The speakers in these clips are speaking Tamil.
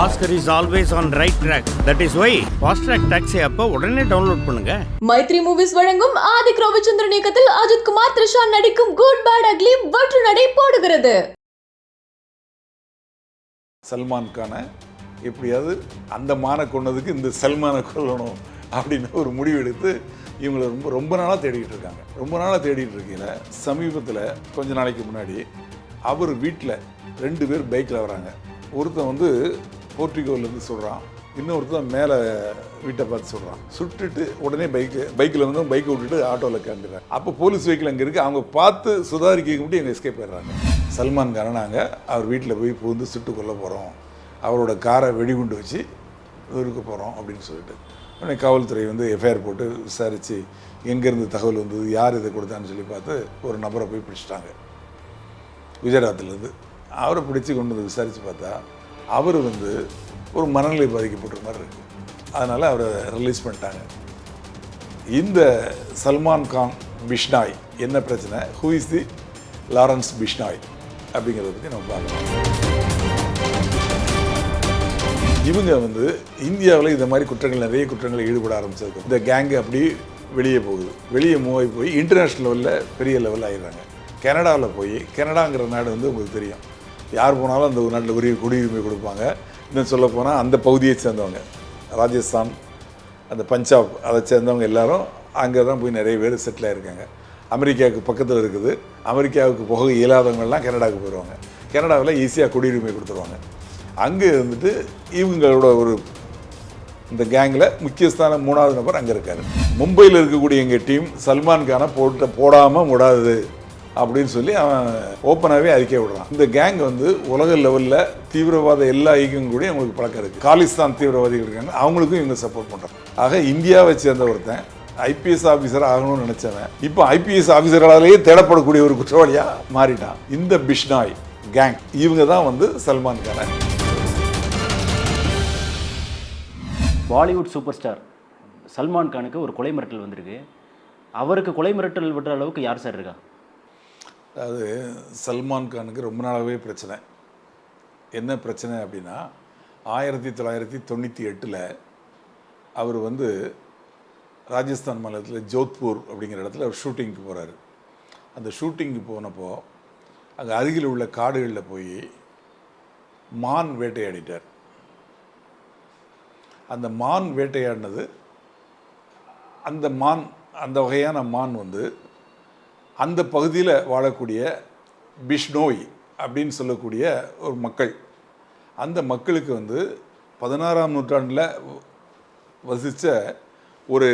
Oscar is always on right track that is why Fast Track taxi அப்போ உடனே டவுன்லோட் பண்ணுங்க. மைத்ரி மூவிஸ் வழங்கும் ஆதிக் ரவிச்சந்திரன் இயக்கத்தில் அஜித் குமார் த்ரிஷா நடிக்கும் குட் பேட் அக்லி வெற்று நடை போடுகிறது. சல்மான் கானை எப்படியாவது அந்த மானை கொன்னதுக்கு இந்த சல்மானை கொல்லணும் அப்படின்னு ஒரு முடிவு எடுத்து இவங்களை ரொம்ப ரொம்ப நாளாக தேடிட்டு இருக்காங்க. ரொம்ப நாளாக தேடிட்டு இருக்கையில் சமீபத்தில் கொஞ்ச நாளைக்கு முன்னாடி அவர் வீட்டில் ரெண்டு பேர் பைக்கில் வராங்க. ஒருத்தன் வந்து போர்ட்டிகோலேருந்து சொல்கிறான் இன்னொருத்தன் மேலே வீட்டை பார்த்து சொல்கிறான் சுட்டுட்டு உடனே பைக்கு பைக்கில் வந்து பைக்கை விட்டுட்டு ஆட்டோவில் கிளம்பிடுறாங்க அப்போ போலீஸ் வெஹிக்கிள் அங்கே இருக்குது அவங்க பார்த்து சுதாரிக்க மட்டும் எங்கள் எஸ்கேப் ஆயிடுறாங்க. சல்மான் கானை நாங்கள் அவர் வீட்டில் போய் புகுந்து சுட்டு கொல்ல போகிறோம் அவரோட காரை வெடிகுண்டு வச்சு இருக்க போகிறோம் அப்படின்னு சொல்லிட்டு. உடனே காவல்துறை வந்து எஃப்ஐஆர் போட்டு விசாரித்து எங்கேருந்து தகவல் வந்தது யார் இதை கொடுத்தான்னு சொல்லி பார்த்து ஒரு நபரை போய் பிடிச்சிட்டாங்க. குஜராத்திலேருந்து அவரை பிடிச்சி கொண்டு வந்து விசாரித்து பார்த்தா அவர் வந்து ஒரு மனநிலை பாதிக்கப்பட்ட மாதிரி இருக்கு. அதனால் அவரை ரிலீஸ் பண்ணிட்டாங்க. இந்த சல்மான் கான் பிஷ்னாய் என்ன பிரச்சனை? Who is the Lawrence Bishnoi அப்படிங்கிறத பற்றி நம்ம பார்க்கலாம். இவங்க வந்து இந்தியாவில் இந்த மாதிரி குற்றங்கள் நிறைய குற்றங்களில் ஈடுபட ஆரம்பிச்சிருக்கு இந்த கேங்கு அப்படி வெளியே போகுது. வெளியே மூவாய் போய் இன்டர்நேஷ்னல் லெவலில் பெரிய லெவலில் ஆயிடுறாங்க. கனடாவில் போய் கனடாங்கிற நாடு வந்து உங்களுக்கு தெரியும். யார் போனாலும் அந்த ஒரு நாட்டில் உரிய குடியுரிமை கொடுப்பாங்க. இன்னும் சொல்லப்போனால் அந்த பகுதியை சேர்ந்தவங்க ராஜஸ்தான் அந்த பஞ்சாப் அதை சேர்ந்தவங்க எல்லாரும் அங்கே தான் போய் நிறைய பேர் செட்டில் ஆகிருக்காங்க அமெரிக்காவுக்கு பக்கத்தில் இருக்குது. அமெரிக்காவுக்கு போக இயலாதவங்கள்லாம் கனடாவுக்கு போயிடுவாங்க. கனடாவில் ஈஸியாக குடியுரிமை கொடுத்துருவாங்க. அங்கே இருந்துட்டு இவங்களோட ஒரு இந்த கேங்கில் முக்கியஸ்தான மூணாவது நபர் அங்கே இருக்கார். மும்பையில் இருக்கக்கூடிய எங்கள் டீம் சல்மான் கானை போட்டு போடாமல் விடாது. அப்படின்னு சொல்லி அவன் ஓப்பனாகவே அறிக்கை விடுறான். இந்த கேங் வந்து உலக லெவலில் தீவிரவாத எல்லா இயக்கங்களும் கூட அவங்களுக்கு பழக்கம் இருக்குது காலிஸ்தான் தீவிரவாதிகள் இருக்காங்க அவங்களுக்கும் இவங்க சப்போர்ட் பண்ணுறாங்க ஆக இந்தியாவை சேர்ந்த ஒருத்தன் ஐபிஎஸ் ஆஃபீஸர் ஆகணும்னு நினச்சவன் இப்போ ஐபிஎஸ் ஆஃபீஸர்களாலேயே தேடப்படக்கூடிய ஒரு குற்றவாளியாக மாறிட்டான். இந்த பிஷ்னாய் கேங் இவங்க தான் வந்து சல்மான் கான பாலிவுட் சூப்பர் ஸ்டார் சல்மான் கானுக்கு ஒரு கொலை மிரட்டல் வந்திருக்கு. அவருக்கு கொலை மிரட்டல் விடுற அளவுக்கு யார் சார் இருக்கா? அது சல்மான் கானுக்கு ரொம்ப நாளாகவே பிரச்சனை. என்ன பிரச்சனை அப்படின்னா ஆயிரத்தி தொள்ளாயிரத்தி தொண்ணூற்றி எட்டில் அவர் வந்து ராஜஸ்தான் மாநிலத்தில் ஜோத்பூர் அப்படிங்கிற இடத்துல அவர் ஷூட்டிங்க்கு போகிறாரு அந்த ஷூட்டிங்க்கு போனப்போ அங்கே அருகில் உள்ள காடுகளில் போய் மான் வேட்டையாடிட்டார். அந்த மான் வேட்டையாடினது அந்த மான் அந்த வகையான மான் வந்து அந்த பகுதியில் வாழக்கூடிய பிஷ்னோய் அப்படின்னு சொல்லக்கூடிய ஒரு மக்கள். அந்த மக்களுக்கு வந்து பதினாறாம் நூற்றாண்டில் வசித்த ஒரு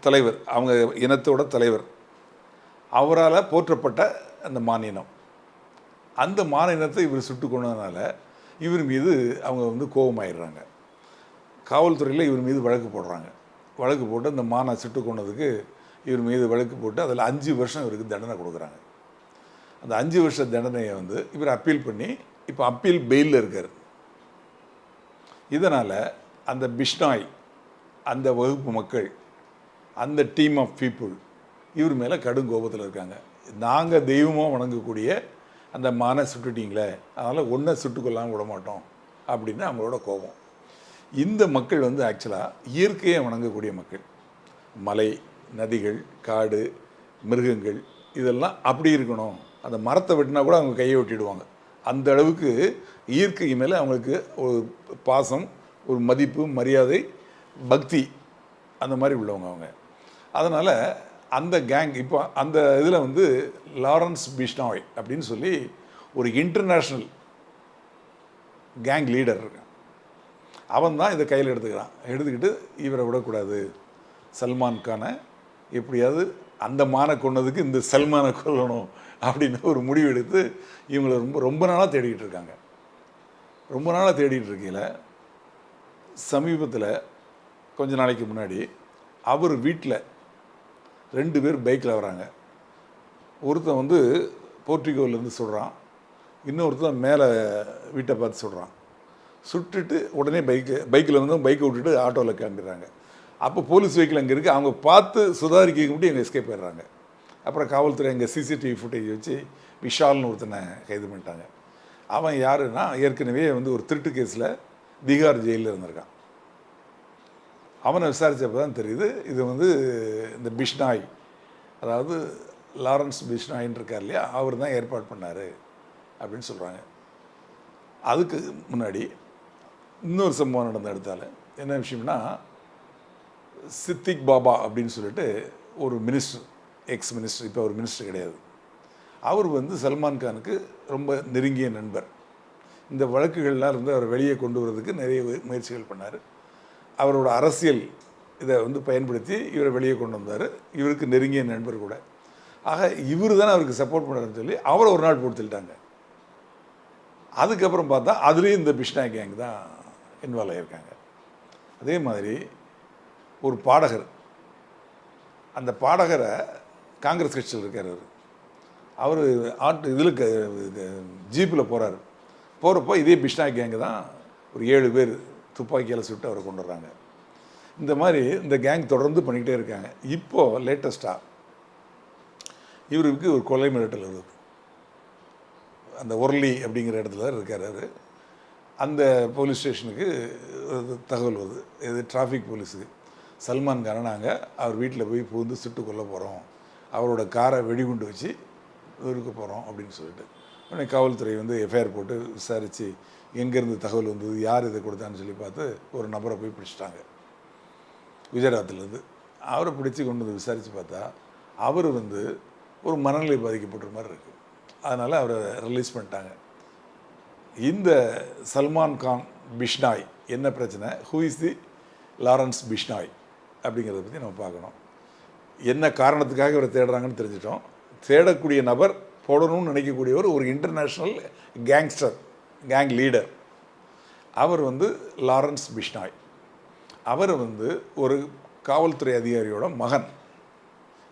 தலைவர் அவங்க இனத்தோட தலைவர். அவரால் போற்றப்பட்ட அந்த மானினம். அந்த மானினத்தை இவர் சுட்டு கொண்டதுனால இவர் மீது அவங்க வந்து கோபமாயிடுறாங்க. காவல்துறையில் இவர் மீது வழக்கு போடுறாங்க. வழக்கு போட்டு அந்த மானை சுட்டு கொண்டதுக்கு இவர் மீது வழக்கு போட்டு அதில் அஞ்சு வருஷம் இவருக்கு தண்டனை கொடுக்குறாங்க. அந்த அஞ்சு வருஷ தண்டனையை வந்து இவர் அப்பீல் பண்ணி இப்போ அப்பீல் பெயிலில் இருக்கார். இதனால் அந்த பிஷ்னாய் அந்த வகுப்பு மக்கள் அந்த டீம் ஆஃப் பீப்புள் இவர் மேலே கடும் கோபத்தில் இருக்காங்க. நாங்கள் தெய்வமாக வணங்கக்கூடிய அந்த மானை சுட்டுட்டிங்களே அதனால் ஒன்றை சுட்டுக்கொள்ளாமல் விட மாட்டோம் அப்படின்னு அவங்களோட கோபம். இந்த மக்கள் வந்து ஆக்சுவலாக இயற்கையை வணங்கக்கூடிய மக்கள். மலை நதிகள் காடு மிருகங்கள் இதெல்லாம் அப்படி இருக்கணும். அந்த மரத்தை வெட்டினா கூட அவங்க கையை ஒட்டிடுவாங்க. அந்த அளவுக்கு இயற்கை மேலே அவங்களுக்கு ஒரு பாசம் ஒரு மதிப்பு மரியாதை பக்தி அந்த மாதிரி உள்ளவங்க அவங்க. அதனால் அந்த கேங் இப்போ அந்த இதில் வந்து லாரன்ஸ் பிஷ்னாய் அப்படின்னு சொல்லி ஒரு இன்டர்நேஷ்னல் கேங் லீடர் இருக்கான். அவன் தான் இதை கையில் எடுத்துக்கிறான். எடுத்துக்கிட்டு இவரை விடக்கூடாது. சல்மான் கானை எப்படியாவது அந்த மானை கொன்னதுக்கு இந்த சல்மானை கொல்லணும் அப்படின்னு ஒரு முடிவு எடுத்து இவங்களை ரொம்ப ரொம்ப நாளாக தேடிக்கிட்டு இருக்காங்க. ரொம்ப நாளாக தேடிட்டு இருக்கையில் சமீபத்தில் கொஞ்ச நாளைக்கு முன்னாடி அவர் வீட்டில் ரெண்டு பேர் பைக்கில் வராங்க. ஒருத்தன் வந்து போர்ட்டிகோவிலேருந்து சொல்கிறான் இன்னொருத்தன் மேலே வீட்டை பார்த்து சொல்கிறான் சுட்டுட்டு உடனே பைக்கு பைக்கில் வந்து பைக்கை விட்டுட்டு ஆட்டோவில் கிளம்பிடுறாங்க. அப்போ போலீஸ் வெஹிக்கிள் அங்கே இருக்குது அவங்க பார்த்து சுதாரிக்க முடியும் எங்கள் எஸ்கேப் ஆயிடுறாங்க அப்புறம் காவல்துறை எங்கள் சிசிடிவி ஃபுட்டேஜ் வச்சு விஷால்னு ஒருத்தனை கைது பண்ணிட்டாங்க. அவன் யாருன்னா ஏற்கனவே வந்து ஒரு திருட்டு கேஸில் பீகார் ஜெயிலில் இருந்திருக்கான். அவனை விசாரித்தப்போ தான் தெரியுது. இது வந்து இந்த பிஷ்னாய் அதாவது லாரன்ஸ் பிஷ்னாயின்னு இருக்கார் இல்லையா அவர் தான் ஏற்பாடு பண்ணார் அப்படின்னு சொல்கிறாங்க அதுக்கு முன்னாடி இன்னொரு சம்பவம் நடந்த இடத்தால என்ன விஷயம்னா சித்திக் பாபா அப்படின்னு சொல்லிட்டு ஒரு மினிஸ்டர் எக்ஸ் மினிஸ்டர் இப்போ ஒரு மினிஸ்டர் கிடையாது. அவர் வந்து சல்மான் கானுக்கு ரொம்ப நெருங்கிய நண்பர். இந்த வழக்குகள்லாம் இருந்து அவர் வெளியே கொண்டு வரதுக்கு நிறைய முயற்சிகள் பண்ணார். அவரோட அரசியல் இதை வந்து பயன்படுத்தி இவரை வெளியே கொண்டு வந்தார். இவருக்கு நெருங்கிய நண்பர் கூட. ஆக இவர் தானே அவருக்கு சப்போர்ட் பண்ணார்னு சொல்லி அவரை ஒரு நாள் கொடுத்துட்டாங்க அதுக்கப்புறம் பார்த்தா அதுலேயும் இந்த பிஷ்னா கேங் தான் இன்வால்வ் ஆகியிருக்காங்க அதே மாதிரி ஒரு பாடகர். அந்த பாடகரை காங்கிரஸ் கட்சியில் இருக்கார் அவர். அவர் ஆட்டு இதில் ஜீப்பில் போகிறாரு போகிறப்போ இதே பிஷ்ணா கேங்கு தான் ஒரு ஏழு பேர் துப்பாக்கியால் சுட்டு அவரை கொண்டு வர்றாங்க. இந்த மாதிரி இந்த கேங் தொடர்ந்து பண்ணிக்கிட்டே இருக்காங்க. இப்போது லேட்டஸ்ட்டாக இவருக்கு ஒரு கொலை மிரட்டல் வருது. அந்த ஒர்லி அப்படிங்கிற இடத்துல இருக்கார் அவர். அந்த போலீஸ் ஸ்டேஷனுக்கு தகவல் வருது. இது டிராஃபிக் போலீஸுக்கு சல்மான் கானை நாங்கள் அவர் வீட்டில் போய் பூந்து சுட்டு கொல்ல போகிறோம் அவரோட காரை வெடிகுண்டு வச்சு இருக்க போகிறோம் அப்படின்னு சொல்லிட்டு. உடனே காவல்துறை வந்து எஃப்ஐஆர் போட்டு விசாரித்து எங்கேருந்து தகவல் வந்தது யார் இதை கொடுத்தான்னு சொல்லி பார்த்து ஒரு நபரை போய் பிடிச்சிட்டாங்க. குஜராத்லேருந்து அவரை பிடிச்சி கொண்டு வந்து விசாரித்து பார்த்தா அவர் வந்து ஒரு மனநிலை பாதிக்கப்பட்ட மாதிரி இருக்குது அதனால் அவரை ரிலீஸ் பண்ணிட்டாங்க. இந்த சல்மான் கான் பிஷ்னாய் என்ன பிரச்சனை? Who is the Lawrence Bishnoi அப்படிங்கிறத பற்றி நம்ம பார்க்கணும். என்ன காரணத்துக்காக இவரை தேடுறாங்கன்னு தெரிஞ்சிட்டோம். தேடக்கூடிய நபர் போடணும்னு நினைக்கக்கூடியவர் ஒரு இன்டர்நேஷ்னல் கேங்ஸ்டர் கேங் லீடர் அவர் வந்து லாரன்ஸ் பிஷ்னாய் அவர் வந்து ஒரு காவல்துறை அதிகாரியோட மகன்.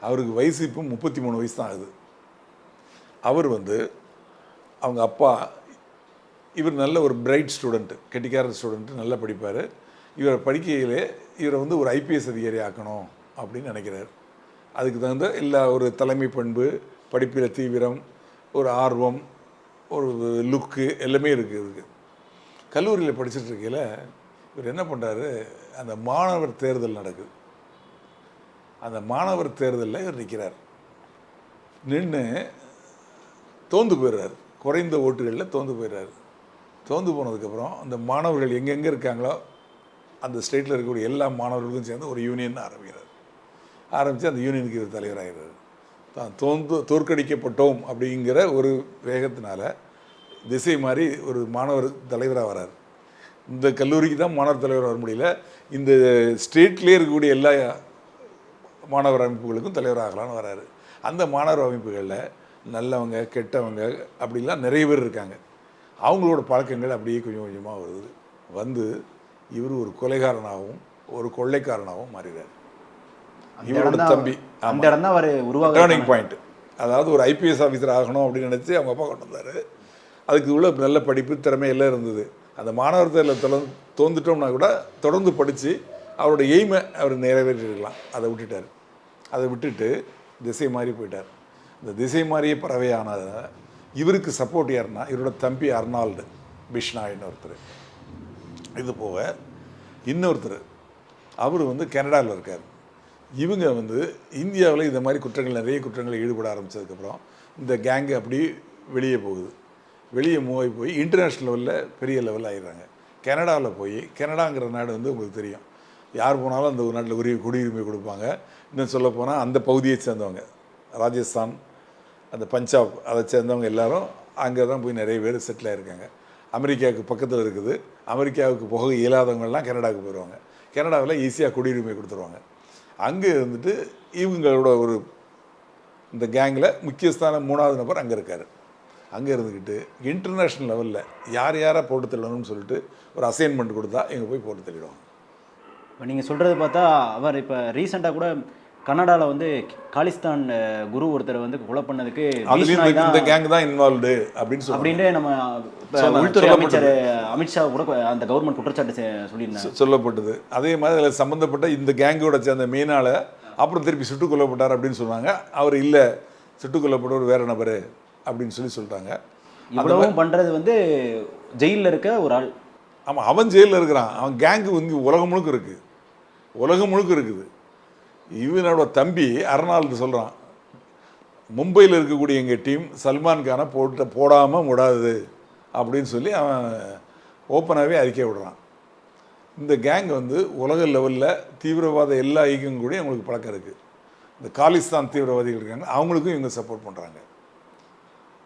அவருக்கு வயசு இப்போ முப்பத்தி மூணு வயசு தான் ஆகுது. அவர் வந்து அவங்க அப்பா இவர் நல்ல ஒரு பிரைட் ஸ்டூடெண்ட்டு கெட்டிக்கார ஸ்டூடெண்ட்டு நல்லா படிப்பார். இவரை படிக்கையிலே இவரை வந்து ஒரு ஐபிஎஸ் அதிகாரி ஆக்கணும் அப்படின்னு நினைக்கிறார். அதுக்கு தகுந்த எல்லா ஒரு தலைமை பண்பு படிப்பில் தீவிரம் ஒரு ஆர்வம் ஒரு லுக்கு எல்லாமே இருக்குது இதுக்கு கல்லூரியில் படிச்சுட்டு இருக்கையில் இவர் என்ன பண்ணுறாரு அந்த மாணவர் தேர்தல் நடக்குது. அந்த மாணவர் தேர்தலில் இவர் நிற்கிறார் நின்று தோந்து போயிடுறார். குறைந்த ஓட்டுகளில் தோந்து போயிடுறாரு. தோந்து போனதுக்கப்புறம் அந்த மாணவர்கள் எங்கெங்கே இருக்காங்களோ அந்த ஸ்டேட்டில் இருக்கக்கூடிய எல்லா மாணவர்களுக்கும் சேர்ந்து ஒரு யூனியன் ஆரம்பிக்கிறார் ஆரம்பித்து அந்த யூனியனுக்கு இவர் தலைவராகிறார் தான் தோந்து தோற்கடிக்கப்பட்டோம் அப்படிங்கிற ஒரு வேகத்தினால திசை மாதிரி ஒரு மாணவர் தலைவராக வரார். இந்த கல்லூரிக்கு தான் மாணவர் தலைவர் வர முடியல. இந்த ஸ்டேட்லேயே இருக்கக்கூடிய எல்லா மாணவர் அமைப்புகளுக்கும் தலைவராகலான்னு வராரு. அந்த மாணவர் அமைப்புகளில் நல்லவங்க கெட்டவங்க அப்படிலாம் நிறைய பேர் இருக்காங்க. அவங்களோட பழக்கங்கள் அப்படியே கொஞ்சம் கொஞ்சமாக வருது. வந்து இவர் ஒரு கொலைகாரனாகவும் ஒரு கொள்ளைக்காரனாகவும் அந்த இவரோட தம்பி அந்த இடம் அவர் உருவாக டேர்னிங் பாயிண்ட் அதாவது ஒரு ஐபிஎஸ் ஆஃபீஸர் ஆகணும் அப்படின்னு நினச்சி அவங்க அப்பா கொண்டு வந்தார். அதுக்கு உள்ள நல்ல படிப்பு திறமை எல்லாம் இருந்தது. அந்த மாணவர் தேர்தலில் தொடர்ந்து தோந்துட்டோம்னா கூட தொடர்ந்து படித்து அவரோட எய்மை அவர் நிறைவேற்றிருக்கலாம். அதை விட்டுட்டார். அதை விட்டுட்டு திசை மாறி போயிட்டார். இந்த திசை மாறிய பறவையான இவருக்கு சப்போர்ட் யாருன்னா இவரோட தம்பி அர்னால்டு பிஷ்னாயின்னு ஒருத்தர். இது போக இன்னொருத்தர் அவர் வந்து கனடாவில் இருக்கார். இவங்க வந்து இந்தியாவில் இந்த மாதிரி குற்றங்கள் நிறைய குற்றங்களை ஈடுபட ஆரம்பித்ததுக்கப்புறம் இந்த கேங்கு அப்படி வெளியே போகுது. வெளியே மூவ் போய் இன்டர்நேஷ்னல் லெவலில் பெரிய லெவலில் ஆகிடுறாங்க கனடாவில் போய் கனடாங்கிற நாடு வந்து உங்களுக்கு தெரியும். யார் போனாலும் அந்த ஒரு நாட்டில் உரிய குடியுரிமை கொடுப்பாங்க. இன்னும் சொல்லப்போனால் அந்த பகுதியை சேர்ந்தவங்க ராஜஸ்தான் அந்த பஞ்சாப் அதை சேர்ந்தவங்க எல்லாரும் அங்கே தான் போய் நிறைய பேர் செட்டில் ஆகிருக்காங்க அமெரிக்காவுக்கு பக்கத்தில் இருக்குது. அமெரிக்காவுக்கு போக இயலாதவங்கெல்லாம் கனடாவுக்கு போயிடுவாங்க. கனடாவில் ஈஸியாக குடியுரிமை கொடுத்துருவாங்க. அங்கே இருந்துட்டு இவங்களோட ஒரு இந்த கேங்கில் முக்கியஸ்தான மூணாவது நபர் அங்கே இருக்கார். அங்கே இருந்துக்கிட்டு இன்டர்நேஷ்னல் லெவலில் யார் யாரை போட்டு தள்ளணும்னு சொல்லிட்டு ஒரு அசைன்மெண்ட் கொடுத்தா இங்கே போய் போட்டு தள்ளிடுவாங்க. இப்போ நீங்கள் சொல்கிறது பார்த்தா அவர் இப்போ ரீசெண்டாக கூட கனடாவில் வந்து காலிஸ்தான் குரு ஒருத்தரை வந்து கொலை பண்ணதுக்கு இந்த- கேங் தான் இன்வால்வ்டு அப்படின்னு அப்படின்ட்டு நம்ம உள்துறை. அமைச்சர் அமித்ஷா கூட அந்த கவர்மெண்ட் குற்றச்சாட்டு சொல்லியிருந்தாங்க. சொல்லப்பட்டது. அதே மாதிரி அதில் சம்மந்தப்பட்ட இந்த கேங்கோட சேர்ந்த மீனால அப்புறம் திருப்பி சுட்டுக் கொல்லப்பட்டார் அப்படின்னு சொன்னாங்க. அவர் இல்லை சுட்டுக் கொல்லப்பட்டவர் வேற நபர் அப்படின்னு சொல்லி சொல்லிட்டாங்க இவ்வளவும் பண்ணுறது வந்து ஜெயிலில் இருக்க ஒரு ஆள். ஆமாம் அவன் ஜெயிலில் இருக்கிறான். அவன் கேங்கு வந்து உலகம் முழுக்க இருக்குது உலகம் முழுக்க இருக்குது. இவனோட தம்பி அர்னால்டு சொல்கிறான் மும்பையில் இருக்கக்கூடிய எங்கள் டீம் சல்மான் கானை போட்டு போடாமல் விடாது அப்படின்னு சொல்லி அவன் ஓப்பனாகவே அறிக்கை விடுறான். இந்த கேங் வந்து உலக லெவலில் தீவிரவாத எல்லா ஐக்கியம் கூட அவங்களுக்கு பழக்கம் இருக்குது இந்த காலிஸ்தான் தீவிரவாதிகள் இருக்காங்க அவங்களுக்கும் இவங்க சப்போர்ட் பண்ணுறாங்க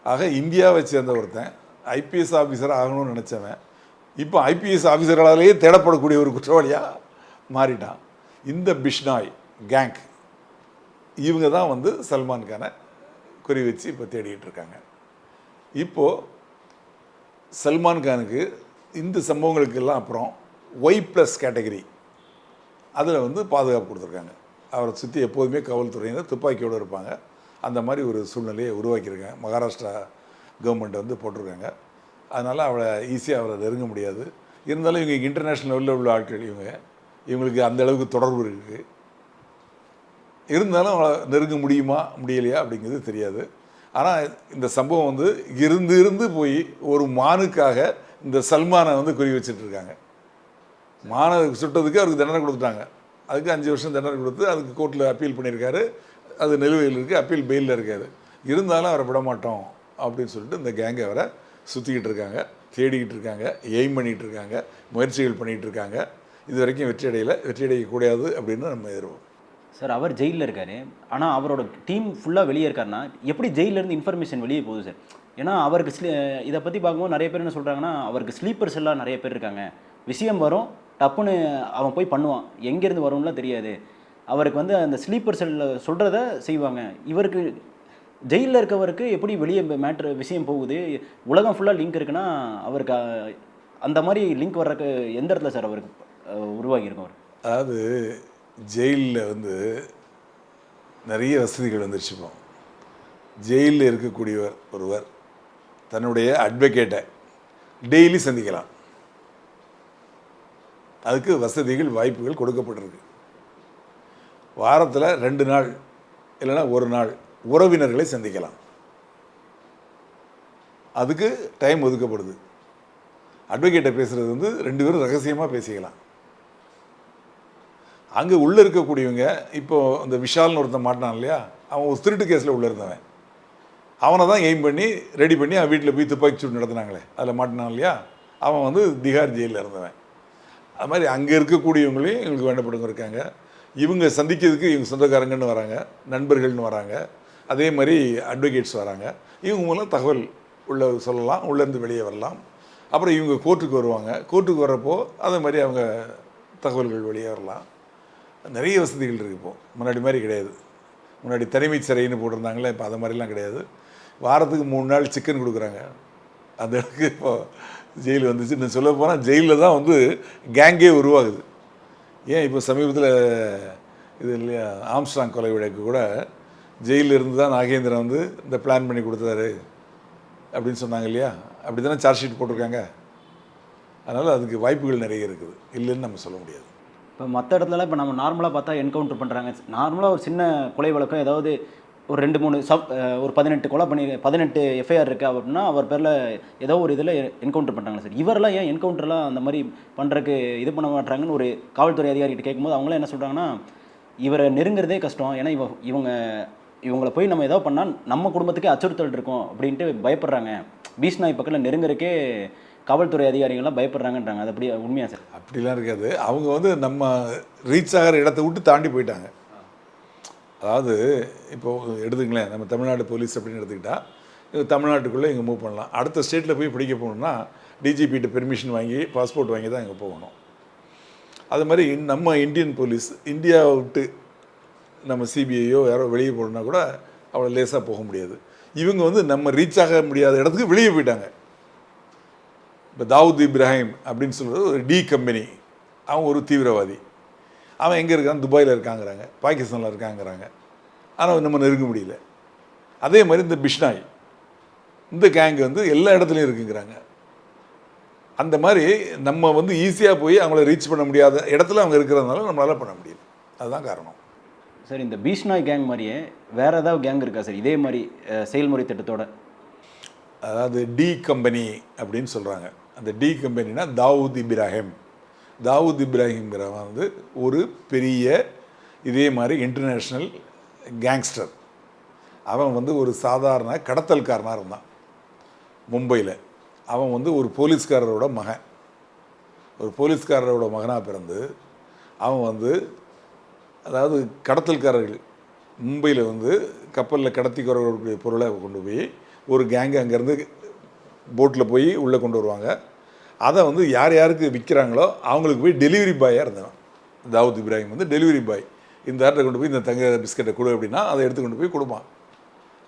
ஆக இந்தியாவை சேர்ந்த ஒருத்தன் ஐபிஎஸ் ஆஃபீஸர் ஆகணும்னு நினச்சவன் இப்போ ஐபிஎஸ் ஆஃபீஸர்களாலேயே தேடப்படக்கூடிய ஒரு குற்றவாளியாக மாறிட்டான். இந்த பிஷ்னாய் கேங் இவங்க தான் வந்து சல்மான்கான குறி வச்சு இப்போ தேடிட்டு இருக்காங்க. இப்போது சல்மான் கானுக்கு இந்த சம்பவங்களுக்கெல்லாம் அப்புறம் ஒய் ப்ளஸ் கேட்டகரி அதில் வந்து பாதுகாப்பு கொடுத்துருக்காங்க. அவரை சுற்றி எப்போதுமே காவல்துறையினர் துப்பாக்கியோடு இருப்பாங்க. அந்த மாதிரி ஒரு சூழ்நிலையை உருவாக்கியிருக்காங்க. மகாராஷ்டிரா கவர்மெண்ட் வந்து போட்டிருக்காங்க. அதனால் அவளை ஈஸியாக அவரை நெருங்க முடியாது. இருந்தாலும் இவங்க இன்டர்நேஷ்னல் லெவலில் உள்ள ஆட்கள் இவங்க. இவங்களுக்கு அந்த அளவுக்கு தொடர்பு இருக்குது இருந்தாலும் அவளை நெருங்க முடியுமா முடியலையா அப்படிங்கிறது தெரியாது. ஆனால் இந்த சம்பவம் வந்து இருந்து இருந்து போய் ஒரு மானுக்காக இந்த சல்மானை வந்து குறி வச்சுட்ருக்காங்க மானை சுட்டதுக்கு அவருக்கு தண்டனை கொடுத்துட்டாங்க. அதுக்கு அஞ்சு வருஷம் தண்டனை கொடுத்து அதுக்கு கோர்ட்டில் அப்பீல் பண்ணியிருக்காரு. அது நிலுவையில் இருக்குது அப்பீல் பெயிலில் இருக்காது இருந்தாலும் அவரை விட மாட்டோம் அப்படின்னு சொல்லிட்டு இந்த கேங்கை அவரை சுற்றிக்கிட்டு இருக்காங்க தேடிக்கிட்டு இருக்காங்க எய்ம் பண்ணிகிட்டு இருக்காங்க முயற்சிகள் பண்ணிகிட்டு இருக்காங்க. இது வரைக்கும் வெற்றி அடையலை வெற்றி அடையக்கூடாது அப்படின்னு நம்ம எதிர்வோம் சார் அவர் ஜெயிலில் இருக்காரு. ஆனால் அவரோட டீம் ஃபுல்லாக வெளியே இருக்காருன்னா எப்படி ஜெயிலேருந்து இன்ஃபர்மேஷன் வெளியே போகுது சார்? ஏன்னா அவருக்கு ஸ்லீ இதை பற்றி பார்க்கும்போது நிறைய பேர் என்ன சொல்கிறாங்கன்னா அவருக்கு ஸ்லீப்பர்ஸ் எல்லாம் நிறைய பேர் இருக்காங்க. விஷயம் வரும் டப்புன்னு அவன் போய் பண்ணுவான். எங்கேருந்து வரும்லாம் தெரியாது. அவருக்கு வந்து அந்த ஸ்லீப்பர் செல்லில் சொல்கிறத செய்வாங்க. இவருக்கு ஜெயிலில் இருக்கவருக்கு எப்படி வெளியே மேட்ரு விஷயம் போகுது? உலகம் ஃபுல்லாக லிங்க் இருக்குன்னா அவருக்கு அந்த மாதிரி லிங்க் வர்றதுக்கு எந்த இடத்துல சார் அவருக்கு உருவாகியிருக்கும் அவர்? அதாவது ஜெயிலில் வந்து நிறைய வசதிகள் வந்துருச்சு இப்போ. ஜெயிலில் இருக்கக்கூடியவர் ஒருவர் தன்னுடைய அட்வொகேட்டை டெய்லி சந்திக்கலாம். அதுக்கு வசதிகள் வாய்ப்புகள் கொடுக்கப்பட்டிருக்கு. வாரத்தில் ரெண்டு நாள் இல்லைன்னா ஒரு நாள் உறவினர்களை சந்திக்கலாம். அதுக்கு டைம் ஒதுக்கப்படுது. அட்வொகேட்டை பேசுகிறது வந்து ரெண்டு பேரும் ரகசியமாக பேசிக்கலாம். அங்கே உள்ளே இருக்கக்கூடியவங்க இப்போ இந்த விஷால்னு ஒருத்தன் மாட்டினான் இல்லையா? அவன் ஒரு திருட்டு கேஸில் உள்ளே இருந்தவன். அவனை தான் எய்ம் பண்ணி ரெடி பண்ணி அவன் வீட்டில் போய் துப்பாக்கி சூடு நடத்துனாங்களே. அதில் மாட்டினான் இல்லையா? அவன் வந்து திகார் ஜெயிலில் இருந்தவன். அது மாதிரி அங்கே இருக்கக்கூடியவங்களையும் இவங்களுக்கு வேண்டப்படுங்க இருக்காங்க. இவங்க சந்திக்கிறதுக்கு இவங்க சொந்தக்காரங்கன்னு வராங்க நண்பர்கள்னு வராங்க. அதே மாதிரி அட்வொகேட்ஸ் வராங்க. இவங்க மூலம் தகவல் உள்ள சொல்லலாம் உள்ளேருந்து வெளியே வரலாம். அப்புறம் இவங்க கோர்ட்டுக்கு வருவாங்க. கோர்ட்டுக்கு வர்றப்போ அதே மாதிரி அவங்க தகவல்கள் வெளியே வரலாம். நிறைய வசதிகள் இருக்குது இப்போது முன்னாடி மாதிரி கிடையாது. முன்னாடி தனிமை சிறைன்னு போட்டிருந்தாங்களே இப்போ அது மாதிரிலாம் கிடையாது. வாரத்துக்கு மூணு நாள் சிக்கன் கொடுக்குறாங்க. அந்த இடத்துக்கு இப்போது ஜெயில் வந்துச்சு. இன்னும் சொல்ல போனால் ஜெயிலில் தான் வந்து கேங்கே உருவாகுது. ஏன் இப்போ சமீபத்தில் இது இல்லையா ஆம்ஸ்டாங் கொலை வழக்கு கூட ஜெயிலில் இருந்து தான் நாகேந்திரன் வந்து இந்த பிளான் பண்ணி கொடுத்தாரு அப்படின்னு சொன்னாங்க இல்லையா? அப்படி தானே சார்ஜ் ஷீட் போட்டிருக்காங்க. அதனால் அதுக்கு வாய்ப்புகள் நிறைய இருக்குது. இல்லைன்னு நம்ம சொல்ல முடியாது. இப்போ மற்ற இடத்துலலாம் இப்போ நம்ம நார்மலாக பார்த்தா என்கவுண்டர் பண்ணுறாங்க நார்மலாக ஒரு சின்ன கொலை வழக்கம் ஏதாவது ஒரு ரெண்டு மூணு சப் ஒரு பதினெட்டு கொலை பண்ணி பதினெட்டு எஃப்ஐஆர் இருக்குது அப்படின்னா அவர் பேரில் ஏதோ ஒரு இதில் என்கவுண்டர் பண்ணுறாங்க சார். இவரெல்லாம் ஏன் என்கவுண்டர்லாம் அந்த மாதிரி பண்ணுறதுக்கு இது பண்ண மாட்டாங்கன்னு ஒரு காவல்துறை அதிகாரிகிட்ட கேட்கும்போது அவங்களாம் என்ன சொல்கிறாங்கன்னா இவரை நெருங்குறதே கஷ்டம். ஏன்னா இவ இவங்க இவங்களை போய் நம்ம ஏதோ பண்ணால் நம்ம குடும்பத்துக்கே அச்சுறுத்தல் இருக்கும் அப்படின்ட்டு பயப்படுறாங்க. பீஷ்நாய் பக்கத்தில் நெருங்குறக்கே காவல்துறை அதிகாரிகள்லாம் பயப்படுறாங்கன்றாங்க. அது அப்படி உண்மையா சார்? அப்படிலாம் இருக்காது. அவங்க வந்து நம்ம ரீச் ஆகிற இடத்த விட்டு தாண்டி போயிட்டாங்க. அதாவது இப்போ எடுத்துங்களேன் நம்ம தமிழ்நாடு போலீஸ் அப்படின்னு எடுத்துக்கிட்டால் தமிழ்நாட்டுக்குள்ளே இங்கே மூவ் பண்ணலாம். அடுத்த ஸ்டேட்டில் போய் பிடிக்க போகணும்னா டிஜிபிகிட்ட பெர்மிஷன் வாங்கி பாஸ்போர்ட் வாங்கி தான் இங்கே போகணும். அது மாதிரி நம்ம இந்தியன் போலீஸ் இந்தியாவை விட்டு நம்ம சிபிஐயோ யாரோ வெளியே போகணுன்னா கூட அவ்வளோ லேசாக போக முடியாது. இவங்க வந்து நம்ம ரீச் ஆக முடியாத இடத்துக்கு வெளியே போயிட்டாங்க. இப்போ தாவூத் இப்ராஹிம் அப்படின்னு சொல்கிறது ஒரு டி கம்பெனி அவன் ஒரு தீவிரவாதி. அவன் எங்கே இருக்கான்? துபாயில் இருக்காங்கிறாங்க. பாகிஸ்தானில் இருக்காங்கிறாங்க. ஆனால் நம்ம நெருங்க முடியல. அதே மாதிரி இந்த பிஷ்னாய். இந்த கேங் வந்து எல்லா இடத்துலையும் இருக்குங்கிறாங்க. அந்த மாதிரி நம்ம வந்து ஈஸியாக போய் அவங்கள ரீச் பண்ண முடியாத இடத்துல அவங்க இருக்கிறதுனால நம்மளால் பண்ண முடியல. அதுதான் காரணம். சார் இந்த பீஷ்னாய் கேங் மாதிரியே வேற ஏதாவது கேங் இருக்கா சார்? இதே மாதிரி செயல்முறை திட்டத்தோட. அதாவது டி கம்பெனி அப்படின்னு சொல்கிறாங்க அந்த டி கம்பெனினா தாவூத் இப்ராஹிம். தாவூத் இப்ராஹிம்ங்கிறவன் வந்து ஒரு பெரிய இதே மாதிரி இன்டர்நேஷ்னல் கேங்ஸ்டர் அவன் வந்து ஒரு சாதாரண கடத்தல்காரனாக இருந்தான். மும்பையில். அவன் வந்து ஒரு போலீஸ்காரரோட மகன். ஒரு போலீஸ்காரரோட மகனாக பிறந்து அவன் வந்து அதாவது கடத்தல்காரர்கள் மும்பையில் வந்து கப்பலில் கடத்தி பொருளை கொண்டு போய் ஒரு கேங்கு அங்கேருந்து போட்டில் போய் உள்ளே கொண்டு வருவாங்க. அதை வந்து யார் யாருக்கு விற்கிறாங்களோ அவங்களுக்கு போய் டெலிவரி பாயாக இருந்தவன் தாவூத் இப்ராஹிம் வந்து டெலிவரி பாய் இந்த ஆட்டை கொண்டு போய் இந்த தங்க பிஸ்கட்டை கொடு அப்படின்னா அதை எடுத்து கொண்டு போய் கொடுப்பான்.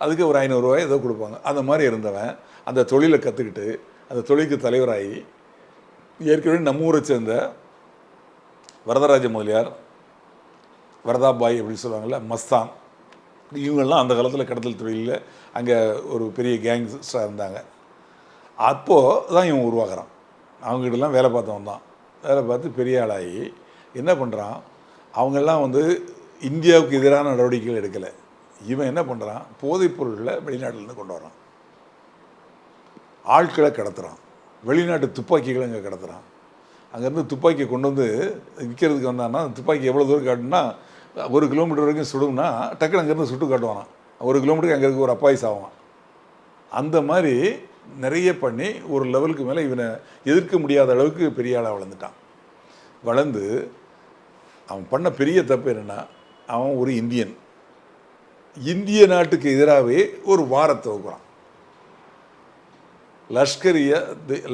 அதுக்கு ஒரு ஐநூறுரூவாய் ஏதோ கொடுப்பாங்க. அந்த மாதிரி இருந்தவன் அந்த தொழிலை கற்றுக்கிட்டு அந்த தொழிலுக்கு தலைவராகி ஏற்கனவே நம்ம ஊரை சேர்ந்த வரதராஜ முதலியார் வரதாபாய் அப்படின்னு சொல்லுவாங்கள்ல மஸ்தான் இவங்கெல்லாம் அந்த காலத்தில் கடத்தல் தொழிலில் அங்கே ஒரு பெரிய கேங்ஸ்டராக இருந்தாங்க. அப்போது தான் இவன் உருவாகிறான். அவங்ககிட்டலாம் வேலை பார்த்தவன் தான். வேலை பார்த்து பெரிய ஆளாகி என்ன பண்ணுறான் அவங்கெல்லாம் வந்து இந்தியாவுக்கு எதிரான நடவடிக்கைகள் எடுக்கலை. இவன் என்ன பண்ணுறான் போதைப் பொருளில் வெளிநாட்டிலேருந்து கொண்டு வரான் ஆட்களை கடத்துகிறான் வெளிநாட்டு துப்பாக்கிகளை இங்கே கடத்துகிறான் அங்கேருந்து துப்பாக்கியை கொண்டு வந்து விற்கிறதுக்கு வந்தான்னா துப்பாக்கி எவ்வளோ தூரம் காட்டுனா ஒரு கிலோமீட்டர் வரைக்கும் சுடும்னா டக்குனு அங்கேருந்து சுட்டு காட்டுவானான் ஒரு கிலோமீட்டருக்கு அங்கே இருக்க ஒரு அப்பாய் ஆகும் அந்த மாதிரி நிறைய பண்ணி ஒரு லெவலுக்கு மேலே இவனை எதிர்க்க முடியாத அளவுக்கு பெரிய ஆளாக வளர்ந்துட்டான். வளர்ந்து அவன் பண்ண பெரிய தப்பு என்னென்னா அவன் ஒரு இந்தியன். இந்திய நாட்டுக்கு எதிராகவே ஒரு வாரத்தை வைக்கிறான் லஷ்கரிய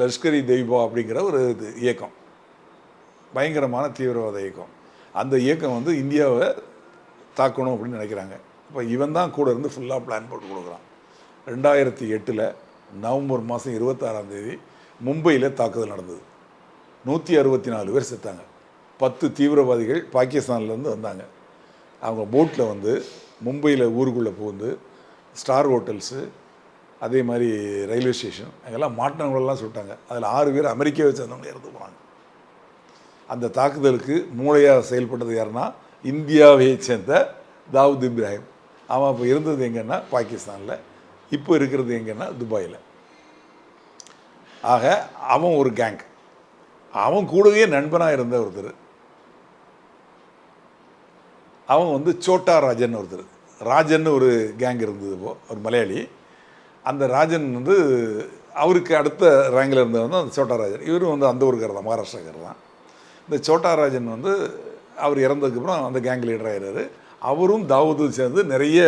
லஷ்கரி தெய்வா அப்படிங்கிற ஒரு இது இயக்கம். பயங்கரமான தீவிரவாத இயக்கம். அந்த இயக்கம் வந்து இந்தியாவை தாக்கணும் அப்படின்னு நினைக்கிறாங்க. இப்போ இவன் தான் கூட இருந்து ஃபுல்லாக பிளான் போட்டு கொடுக்குறான். ரெண்டாயிரத்தி எட்டில் நவம்பர் மாதம் இருபத்தாறாம் தேதி மும்பையில் தாக்குதல் நடந்தது. நூற்றி அறுபத்தி நாலு பேர் செத்தாங்க. பத்து தீவிரவாதிகள் பாகிஸ்தான்லேருந்து வந்தாங்க. அவங்க போட்டில் வந்து மும்பையில் ஊருக்குள்ளே புகுந்து ஸ்டார் ஹோட்டல்ஸு அதே மாதிரி ரயில்வே ஸ்டேஷன் அங்கெல்லாம் மாட்டினவங்களெல்லாம் சுட்டாங்க. அதில் ஆறு பேர் அமெரிக்காவை சேர்ந்தவங்க இறந்து போனாங்க. அந்த தாக்குதலுக்கு மூளையாக செயல்பட்டது யாருன்னா இந்தியாவை சேர்ந்த தாவூத் இப்ராஹிம். அவன் அப்போ இருந்தது எங்கன்னா பாகிஸ்தானில். இப்போ இருக்கிறது எங்கன்னா துபாயில். ஆக அவன் ஒரு கேங் அவன் கூடவே நண்பனாக இருந்த ஒருத்தர். அவன் வந்து சோட்டா ராஜன் ஒருத்தர். ராஜன் ஒரு கேங் இருந்தது இப்போ ஒரு மலையாளி. அந்த ராஜன் வந்து அவருக்கு அடுத்த ரேங்கில் இருந்தவர் தான் அந்த சோட்டா ராஜன். இவரும் வந்து அந்த ஊருக்கார் தான் மகாராஷ்டிராக்கார் தான். இந்த சோட்டா ராஜன் வந்து அவர் இறந்ததுக்கப்புறம் அந்த கேங் லீடர் அவரும் தாவூதும் சேர்ந்து நிறைய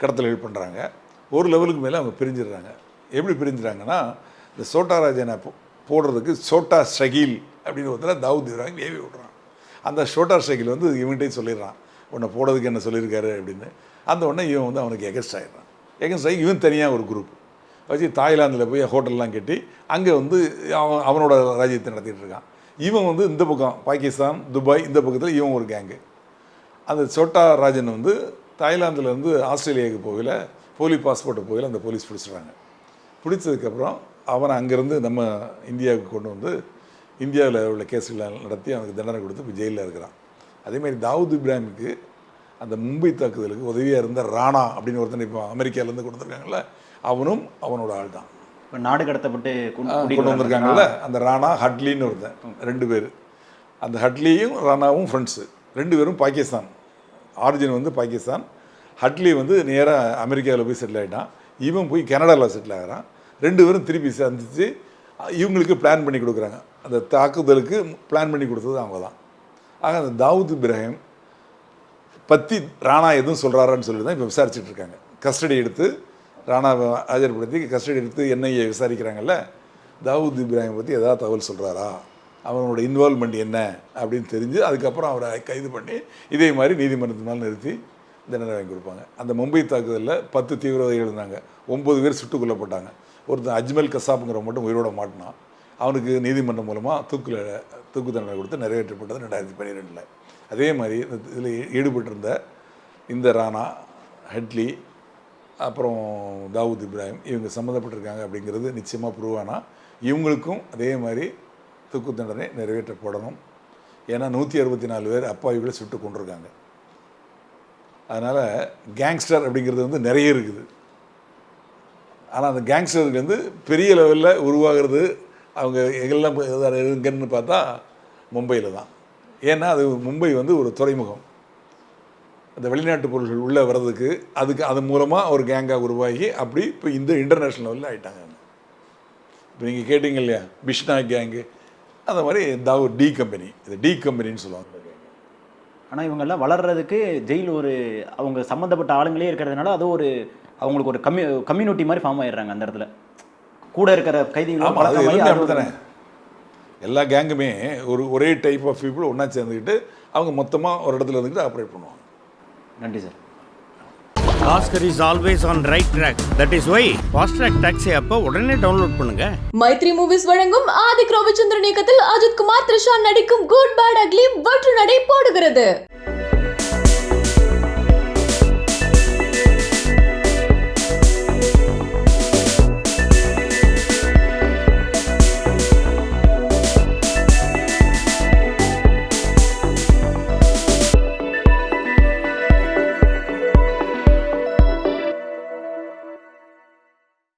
கடத்தல்கள் பண்ணுறாங்க ஒரு லெவலுக்கு மேலே அவங்க பிரிஞ்சிடுறாங்க. எப்படி பிரிஞ்சுறாங்கன்னா இந்த சோட்டா ராஜனை போடுறதுக்கு சோட்டா ஷகீல் அப்படின்னு ஒருத்தர் தாவூத் இப்ராஹிம் ஏவி விட்றான் அந்த சோட்டா ஷகீல் வந்து இவன்கிட்டையும் சொல்லிடுறான். உன்னை போடுறதுக்கு என்ன சொல்லியிருக்காரு அப்படின்னு. அந்த உடனே இவன் வந்து அவனுக்கு எகஸ்ட் ஆகிடுறான் எகஸ்ட் ஆகி இவன் தனியாக ஒரு குரூப் வச்சு தாய்லாந்தில் போய் ஹோட்டல்லாம் கட்டி அங்கே வந்து அவன் அவனோட ராஜ்யத்தை நடத்திட்டு இருக்கான். இவன் வந்து இந்த பக்கம் பாகிஸ்தான் துபாய் இந்த பக்கத்தில் இவன் ஒரு கேங்கு அந்த சோட்டா ராஜன் வந்து தாய்லாந்துலேருந்து ஆஸ்திரேலியாவுக்கு போகல போலி பாஸ்போர்ட்டை போகல அந்த போலீஸ் பிடிச்சிடுறாங்க. பிடிச்சதுக்கப்புறம் அவனை அங்கேருந்து நம்ம இந்தியாவுக்கு கொண்டு வந்து இந்தியாவில் உள்ள கேஸுகளை நடத்தி அவனுக்கு தண்டனை கொடுத்து இப்போ ஜெயிலில் இருக்கிறான். அதேமாதிரி தாவூத் இப்ராஹிமுக்கு அந்த மும்பை தாக்குதலுக்கு உதவியாக இருந்த ராணா அப்படின்னு ஒருத்தன் இப்போ அமெரிக்காவிலேருந்து கொடுத்துருக்காங்கல்ல அவனும் அவனோட ஆள் தான் இப்போ நாடு கடத்தப்பட்டு கொண்டு- வந்திருக்காங்கல்ல அந்த ராணா ஹட்லின்னு ஒருத்தன் ரெண்டு பேர். அந்த ஹட்லியும் ராணாவும் ஃப்ரெண்ட்ஸு ரெண்டு பேரும் பாகிஸ்தான். ஆரிஜின் வந்து பாகிஸ்தான் ஹட்லி வந்து நேராக அமெரிக்காவில் போய் செட்டில் ஆகிட்டான் இவன் போய் கனடாவில் செட்டில் ஆகிறான். ரெண்டு பேரும் திருப்பி சந்தித்து இவங்களுக்கு பிளான் பண்ணி கொடுக்குறாங்க. அந்த தாக்குதலுக்கு பிளான் பண்ணி கொடுத்தது அவங்க தான். ஆக அந்த தாவூத் இப்ராஹிம் பற்றி ராணா எதுவும் சொல்கிறாரான்னு சொல்லி தான் இப்போ விசாரிச்சுட்டு இருக்காங்க. கஸ்டடி எடுத்து ராணாவை ஆஜர்படுத்தி கஸ்டடி எடுத்து என்ஐஏ விசாரிக்கிறாங்கல்ல தாவூத் இப்ராஹிம் பற்றி எதாவது தகவல் சொல்கிறாரா அவனோட இன்வால்மெண்ட் என்ன அப்படின்னு தெரிஞ்சு அதுக்கப்புறம் அவரை கைது பண்ணி இதே மாதிரி நீதிமன்றத்தினால் நிறுத்தி தண்டனை வாங்கி கொடுப்பாங்க. அந்த மும்பை தாக்குதலில் பத்து தீவிரவாதிகள் இருந்தாங்க. ஒம்பது பேர் சுட்டுக் கொல்லப்பட்டாங்க ஒருத்தன் அஜ்மல் கசாப்புங்கிற மட்டும் உயிரோட மாட்டினான். அவனுக்கு நீதிமன்றம் மூலமாக தூக்கில் தூக்கு தண்டனை கொடுத்து நிறைவேற்றப்பட்டது ரெண்டாயிரத்தி பன்னிரெண்டில். அதே மாதிரி இதில் ஈடுபட்டிருந்த இந்த ராணா ஹெட்லி அப்புறம் தாவூத் இப்ராஹிம் இவங்க சம்மந்தப்பட்டிருக்காங்க அப்படிங்கிறது நிச்சயமாக ப்ரூவ் ஆனால் இவங்களுக்கும் அதே மாதிரி தூக்கு தண்டனை நிறைவேற்றப்படணும். ஏன்னா நூற்றி அறுபத்தி நாலு பேர் அப்பாவிகளை சுட்டு கொண்டிருக்காங்க அதனால் கேங்ஸ்டர் அப்படிங்கிறது வந்து நிறைய இருக்குது. ஆனால் அந்த கேங்ஸ்டருக்கு வந்து பெரிய லெவலில் உருவாகிறது அவங்க எங்கெல்லாம் எதாவது எங்கன்னு பார்த்தா மும்பையில் தான். ஏன்னா அது மும்பை வந்து ஒரு துறைமுகம். அந்த வெளிநாட்டு பொருள்கள் உள்ளே வர்றதுக்கு அதுக்கு அது மூலமாக ஒரு கேங்காக உருவாகி அப்படி இப்போ இந்த இன்டர்நேஷ்னல் லெவலில் ஆயிட்டாங்க. இப்போ நீங்கள் கேட்டீங்க இல்லையா? பிஷ்னா கேங்கு அந்த மாதிரி தாவூர் டி கம்பெனி இது டி கம்பெனின்னு சொல்லுவாங்க. ஆனால் இவங்கெல்லாம் வளர்றதுக்கு ஜெயில் ஒரு அவங்க சம்மந்தப்பட்ட ஆளுங்களே இருக்கிறதுனால அது ஒரு அவங்களுக்கு ஒரு கம்யூ கம்யூனிட்டி மாதிரி ஃபார்ம் ஆயிடுறாங்க அந்த இடத்துல. கூட இருக்கிற அது அது தானே எல்லா கேங்குமே ஒரு ஒரே டைப் ஆஃப் பீப்புள் ஒன்றா சேர்ந்துக்கிட்டு அவங்க மொத்தமாக ஒரு இடத்துல இருந்துக்கிட்டு ஆப்ரேட் பண்ணுவாங்க. நன்றி sir Bhaskar is always on right track that is why Fast Track taxi அப்போ உடனே டவுன்லோட் பண்ணுங்க. மைத்ரி மூவிஸ் வழங்கும் ஆதிக் ரவிச்சந்திரன் இயக்கத்தில் அஜித் குமார் த்ரிஷா நடிக்கும் குட் பேட் அக்லி வற்று நடை போடுகிறது.